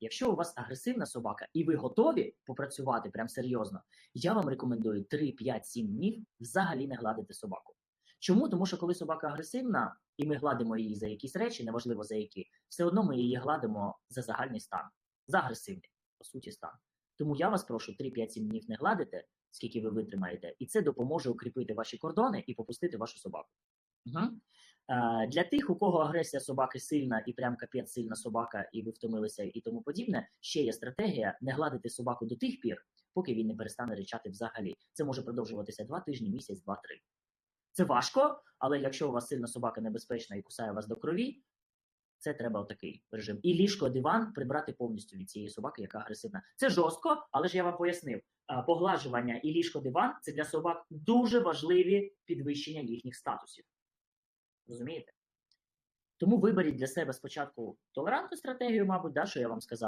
Якщо у вас агресивна собака і ви готові попрацювати прям серйозно, я вам рекомендую 3, 5, 7 днів взагалі не гладити собаку. Чому? Тому що коли собака агресивна, і ми гладимо її за якісь речі, неважливо за які, все одно ми її гладимо за загальний стан, за агресивний, по суті, стан. Тому я вас прошу 3-5-7 днів не гладити, скільки ви витримаєте, і це допоможе укріпити ваші кордони і попустити вашу собаку. Угу. Для тих, у кого агресія собаки сильна і прям капець сильна собака, і ви втомилися і тому подібне, ще є стратегія не гладити собаку до тих пір, поки він не перестане ричати взагалі. Це може продовжуватися 2 тижні, місяць, 2-3. Це важко, але якщо у вас сильна собака небезпечна і кусає вас до крові, це треба отакий режим. І ліжко, диван прибрати повністю від цієї собаки, яка агресивна. Це жорстко, але ж я вам пояснив. Поглажування і ліжко диван це для собак дуже важливі підвищення їхніх статусів. Розумієте? Тому виберіть для себе спочатку толерантну стратегію, мабуть, да, що я вам сказав.